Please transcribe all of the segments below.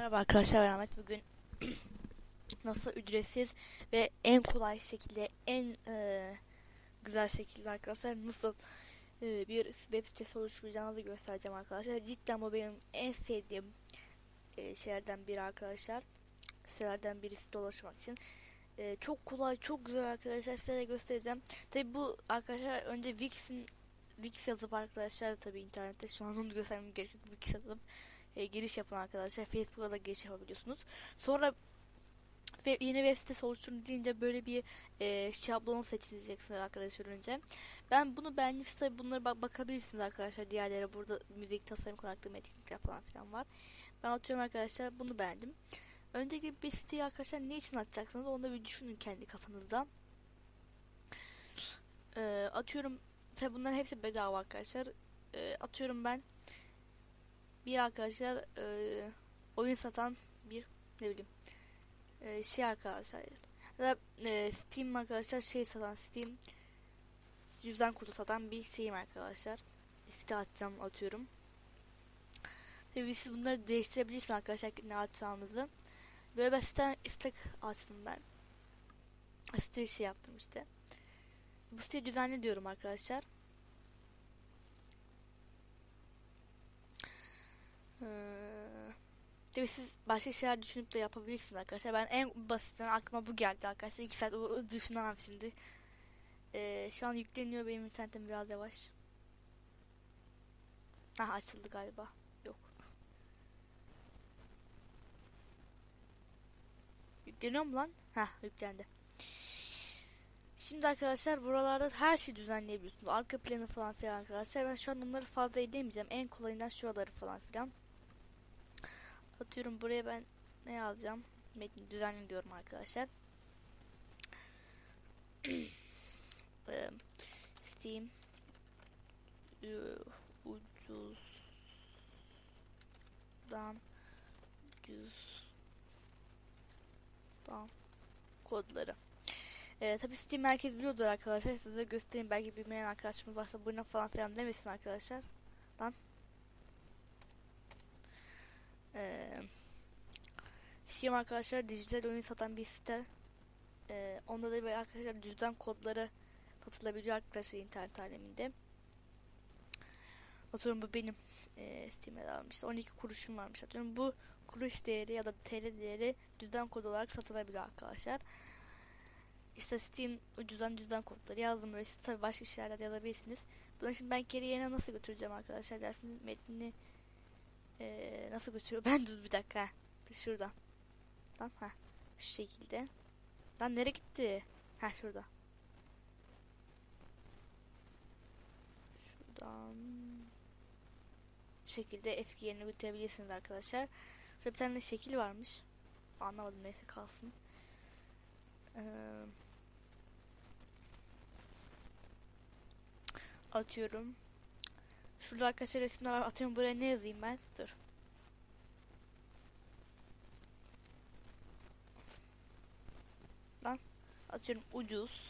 Merhaba arkadaşlar ben Ahmet. Bugün nasıl ücretsiz ve en kolay şekilde en e, güzel şekilde arkadaşlar nasıl e, bir web sitesi oluşturacağınızı göstereceğim arkadaşlar. Cidden bu benim en sevdiğim e, şeylerden biri arkadaşlar. Sitelerden birisi dolaşmak için. E, çok kolay, çok güzel arkadaşlar. Size göstereceğim. Tabi bu arkadaşlar önce Wix'in Wix yazıp arkadaşlar tabi internette şu an onu göstermem gerekiyor. Wix yazıp e, giriş yapın arkadaşlar. Facebook'a da giriş yapabiliyorsunuz. Sonra ve yeni web sitesi oluşturun deyince böyle bir e, şablonu seçeceksiniz arkadaşlar önce. Ben bunu beğendim. Tabi bunları bak bakabilirsiniz arkadaşlar. Diğerleri burada müzik, tasarım, konaklama, etkinlikler falan filan var. Ben atıyorum arkadaşlar bunu beğendim. Öndeki bir siteyi arkadaşlar ne için atacaksınız onu da bir düşünün kendi kafanızda. E, atıyorum tabi bunların hepsi bedava arkadaşlar. E, atıyorum ben bir arkadaşlar e, oyun satan bir ne bileyim e, şey arkadaşlar. Ya da e, Steam arkadaşlar şey satan Steam cüzdan kutu satan bir şeyim arkadaşlar. Site atacağım atıyorum. Tabi siz bunları değiştirebilirsiniz arkadaşlar ne atacağınızı böyle ben site, site açtım ben. Site şey yaptım işte. Bu siteyi düzenli diyorum arkadaşlar Ee, tabii siz başka şeyler düşünüp de yapabilirsiniz arkadaşlar. Ben en basitinden aklıma bu geldi arkadaşlar. 2 saat düşünemem şimdi. Ee, şu an yükleniyor benim internetim biraz yavaş. Ha açıldı galiba. Yok. Yükleniyor mu lan? Ha yüklendi. Şimdi arkadaşlar buralarda her şeyi düzenleyebiliyorsunuz. Arka planı falan filan arkadaşlar. Ben şu an onları fazla edemeyeceğim. En kolayından şuraları falan filan. Atıyorum buraya ben ne yazacağım? Metni düzenli diyorum arkadaşlar. Steam ucuzdan ucuzdan kodları. Ee, tabi Steam merkez biliyordur arkadaşlar. Size de göstereyim. Belki bilmeyen arkadaşımız varsa buna falan filan demesin arkadaşlar. Lan. Ee, Steam arkadaşlar dijital oyun satan bir site. Ee, onda da böyle arkadaşlar cüzdan kodları satılabiliyor arkadaşlar internet aleminde. Atıyorum bu benim e, Steam'e almıştı. 12 kuruşum varmış. Atıyorum bu kuruş değeri ya da TL değeri cüzdan kod olarak satılabiliyor arkadaşlar. İşte Steam ucuzdan cüzdan kodları yazdım böyle. Siz tabii başka şeyler de yazabilirsiniz. Bunu şimdi ben geri yerine nasıl götüreceğim arkadaşlar dersiniz. Metnini ee, nasıl götürüyor? Ben dur bir dakika. Şuradan. Lan ha. Şu şekilde. Lan nereye gitti? Ha şurada. Şuradan. Bu şekilde eski yerine götürebilirsiniz arkadaşlar. Şurada bir tane şekil varmış. Anlamadım neyse kalsın. Ee, atıyorum. Şurada arkadaşlar resimler var. Atıyorum buraya ne yazayım ben? Dur. Lan. Atıyorum ucuz.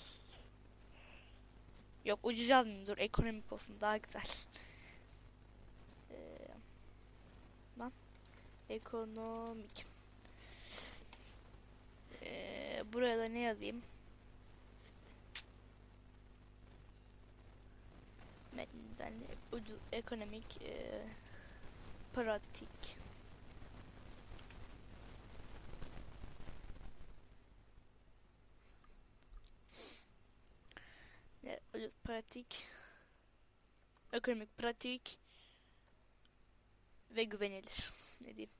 Yok ucuz yazmayayım. Dur ekonomik olsun. Daha güzel. Ee, lan. Ekonomik. Ee, buraya da ne yazayım? Metin düzenli, ucu, ekonomik, e, pratik. Ne, ucu, pratik, ekonomik, pratik ve güvenilir. Ne diyeyim?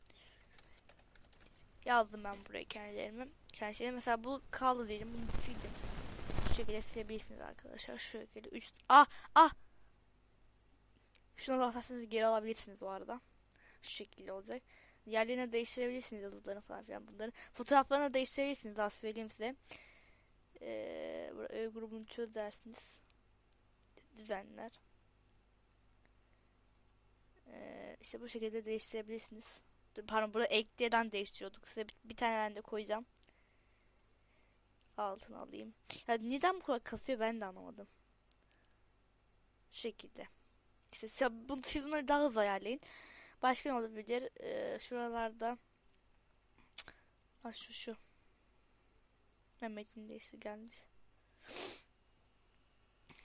Yazdım ben buraya kendilerimi. Kendi şeyleri. Mesela bu kaldı diyelim. Bunu sildim. Şu şekilde silebilirsiniz arkadaşlar. Şu şekilde 3 Ah! Ah! Şuna basarsanız geri alabilirsiniz bu arada. Şu şekilde olacak. Yerlerine değiştirebilirsiniz yazılarını falan filan bunları. Fotoğraflarını değiştirebilirsiniz daha söyleyeyim size. Ee, grubunu çöz dersiniz. Düzenler. Ee, işte bu şekilde değiştirebilirsiniz. Dur, pardon burada ekleyeden değiştiriyorduk. Size bir, bir tane ben de koyacağım. Altına alayım. Ya neden bu kadar kasıyor ben de anlamadım. Şu şekilde. İşte siz bunları daha hızlı ayarlayın. Başka ne olabilir? Ee, şuralarda Ha şu şu. Mehmet'in değişti gelmiş.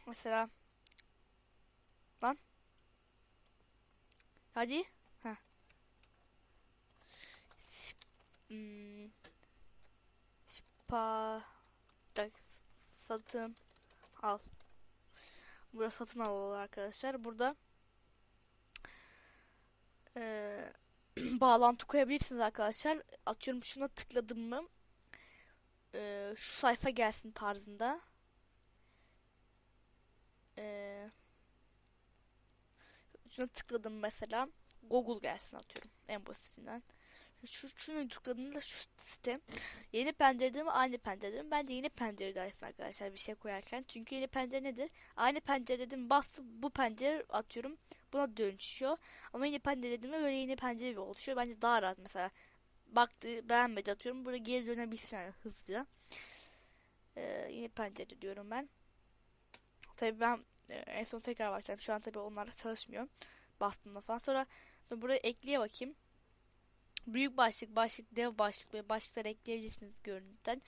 Mesela lan hadi ha hmm. spa da satın al. Burada satın al arkadaşlar. Burada eee bağlantı koyabilirsiniz arkadaşlar. Atıyorum şuna tıkladım mı e, şu sayfa gelsin tarzında. E, şuna tıkladım mesela. Google gelsin atıyorum en basitinden. Şu, şunu tıkladığımda şu site yeni pencerede mi aynı pencerede mi? Bence yeni pencerede açsın arkadaşlar bir şey koyarken. Çünkü yeni pencere nedir? Aynı pencere dedim bastı bu pencere atıyorum buna dönüşüyor. Ama yeni pencere dedim böyle yeni pencere bir oluşuyor. Bence daha rahat mesela baktı beğenmedi atıyorum. Buraya geri dönebilsin yani hızlıca. Ee, yeni pencere diyorum ben. Tabii ben e, en son tekrar başladım. Şu an tabii onlar çalışmıyor. Bastığımda falan. Sonra buraya ekleye bakayım. Büyük başlık, başlık, dev başlık ve başlıkları ekleyebilirsiniz görüntüden.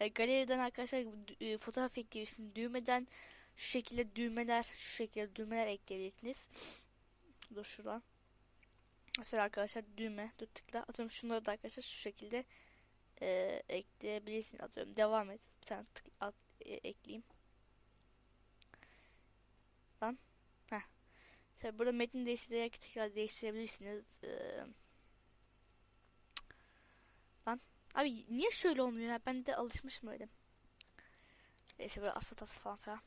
E, galeriden arkadaşlar e, fotoğraf ekleyebilirsiniz. Düğmeden şu şekilde düğmeler, şu şekilde düğmeler ekleyebilirsiniz. Dur şuradan. Mesela arkadaşlar düğme dur tıkla. Atıyorum şunları da arkadaşlar şu şekilde e, ekleyebilirsin. Atıyorum devam et. Bir tane tık, at, e, ekleyeyim. Lan. Heh. Tabi burada metin değiştirerek tekrar değiştirebilirsiniz. Ee, lan. Abi niye şöyle olmuyor ya? Ben de alışmışım öyle. İşte böyle asatası falan falan.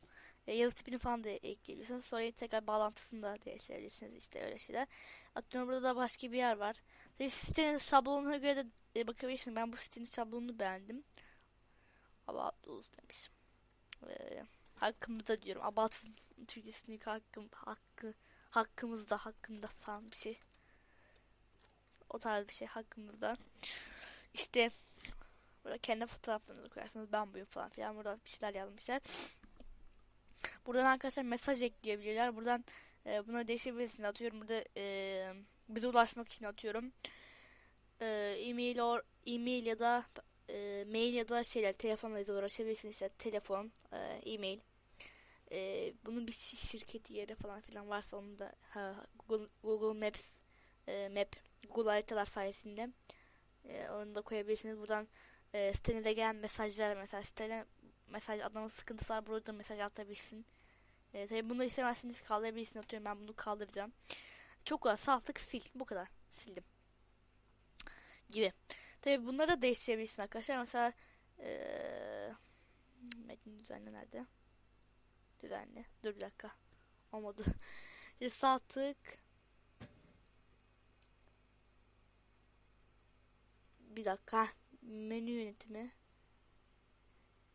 E, yazı tipini falan da ekleyebilirsiniz. Sonra tekrar bağlantısını da değiştirebilirsiniz. İşte öyle şeyler. Atıyorum burada da başka bir yer var. Tabii sitenin şablonuna göre de e, bakabilirsiniz. Ben bu sitenin şablonunu beğendim. About Us demiş. E, hakkımızda diyorum. About Türkçesini hakkım, hakkı, hakkımızda, hakkımda falan bir şey. O tarz bir şey hakkımızda. İşte burada kendi fotoğraflarınızı koyarsınız. Ben buyum falan filan. Burada bir şeyler yazmışlar. Buradan arkadaşlar mesaj ekleyebilirler. Buradan e, buna değişebilirsiniz. Atıyorum burada e, bize ulaşmak için atıyorum. E, e-mail or e-mail ya da e, mail ya da şeyler telefonla da uğraşabilirsiniz. İşte telefon, e, e-mail. E, bunun bir şirketi yeri falan filan varsa onu da ha, Google, Google Maps e, Map Google haritalar sayesinde e, onu da koyabilirsiniz. Buradan e, sitenize gelen mesajlar mesela siteden mesaj adamın sıkıntısı var burada mesaj atabilsin. E, tabii bunu istemezseniz kaldırabilirsiniz. Atıyorum ben bunu kaldıracağım. Çok kolay. Sağlık sil. Bu kadar. Sildim. Gibi. Tabii bunları da değiştirebilirsin arkadaşlar. Mesela ee, metin düzenli nerede? Düzenli. Dur bir dakika. Olmadı. Sağ tık. Bir dakika. Menü yönetimi.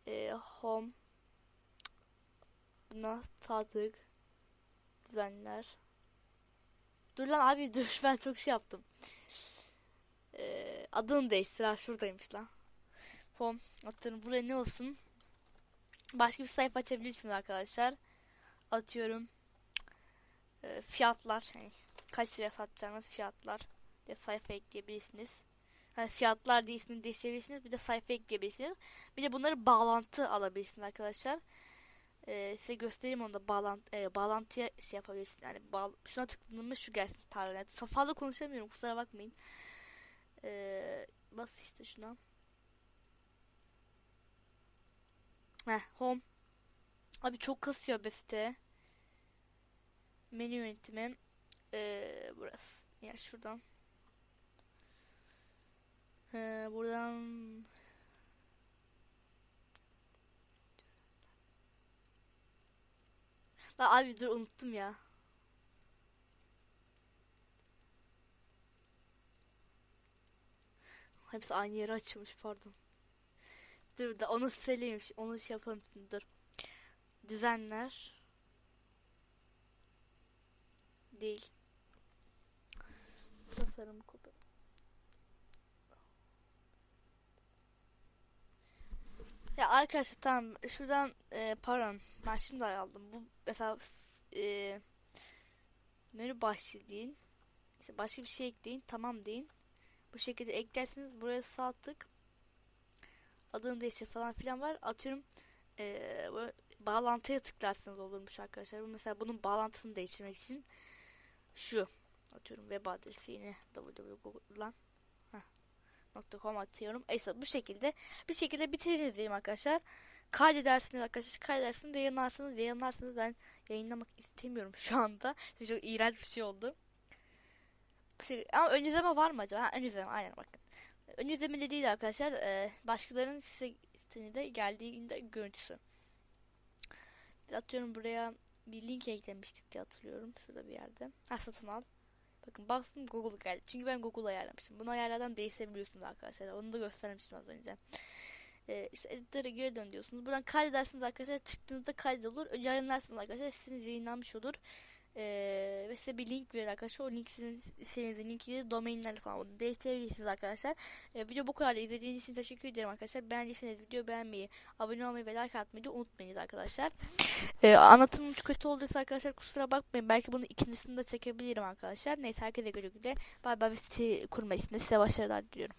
Ee, home. Buna sağ. Düzenler. Dur lan abi dur ben çok şey yaptım. Ee, adını değiştir ha şuradaymış lan. Home. Atıyorum buraya ne olsun? Başka bir sayfa açabilirsiniz arkadaşlar. Atıyorum. E, fiyatlar. Yani kaç liraya satacağınız fiyatlar. diye sayfa ekleyebilirsiniz. Yani fiyatlar diye ismini değiştirebilirsiniz. Bir de sayfa ekleyebilirsiniz. Bir de bunları bağlantı alabilirsiniz arkadaşlar. Ee, size göstereyim onu da bağlantı, e, bağlantıya şey yapabilirsiniz. Yani bağ, şuna tıkladığımda şu gelsin tarihine. Fazla konuşamıyorum kusura bakmayın. Ee, bas işte şuna. Heh, home. Abi çok kasıyor be site. Menü yönetimi. Ee, burası. Ya şuradan. Ee, buradan La abi dur unuttum ya. Hepsi aynı yere açılmış pardon. Dur da onu söyleyeyim. Onu şey yapalım dur. Düzenler. Değil. Tasarım kopya. Ya arkadaşlar tamam şuradan e, pardon ben şimdi aldım. Bu mesela e, menü başlığı deyin. İşte başka bir şey ekleyin. Tamam deyin. Bu şekilde eklersiniz. Buraya sağ tık. Adını değiştir falan filan var. Atıyorum böyle bağlantıya tıklarsanız olurmuş arkadaşlar. Mesela bunun bağlantısını değiştirmek için şu atıyorum web adresi yine www.google.com .com atıyorum. İşte bu şekilde bir şekilde bitiririz diyeyim arkadaşlar. Kaydedersiniz arkadaşlar. Kaydedersiniz ve yayınlarsınız ve yayınlarsınız. Ben yayınlamak istemiyorum şu anda. Çünkü çok iğrenç bir şey oldu. Bu şey, ama ön izleme var mı acaba? Ha, ön izleme aynen bakın. Ön izleme de değil arkadaşlar. Ee, başkalarının size sitenize geldiğinde görüntüsü. Atıyorum buraya bir link eklemiştik diye hatırlıyorum. Şurada bir yerde. Ha satın al. Bakın baktım Google geldi. Çünkü ben Google ayarlamıştım. Bunu ayarlardan değiştirebiliyorsunuz arkadaşlar. Onu da göstermiştim az önce. Ee, işte editöre geri dön diyorsunuz. Buradan kaydedersiniz arkadaşlar. Çıktığınızda kaydolur. Yayınlarsınız arkadaşlar. Sizin yayınlanmış olur. Ee, size bir link verir arkadaşlar. O link sizin sitenizin linki, domainlerle falan değiştirebilirsiniz arkadaşlar. Ee, video bu kadar. İzlediğiniz için teşekkür ederim arkadaşlar. Beğendiyseniz video beğenmeyi, abone olmayı ve like atmayı da unutmayınız arkadaşlar. Ee, anlatımım kötü olduysa arkadaşlar kusura bakmayın. Belki bunu ikincisini de çekebilirim arkadaşlar. Neyse herkese güle güle. Bay bay site kurma işinde size başarılar diliyorum.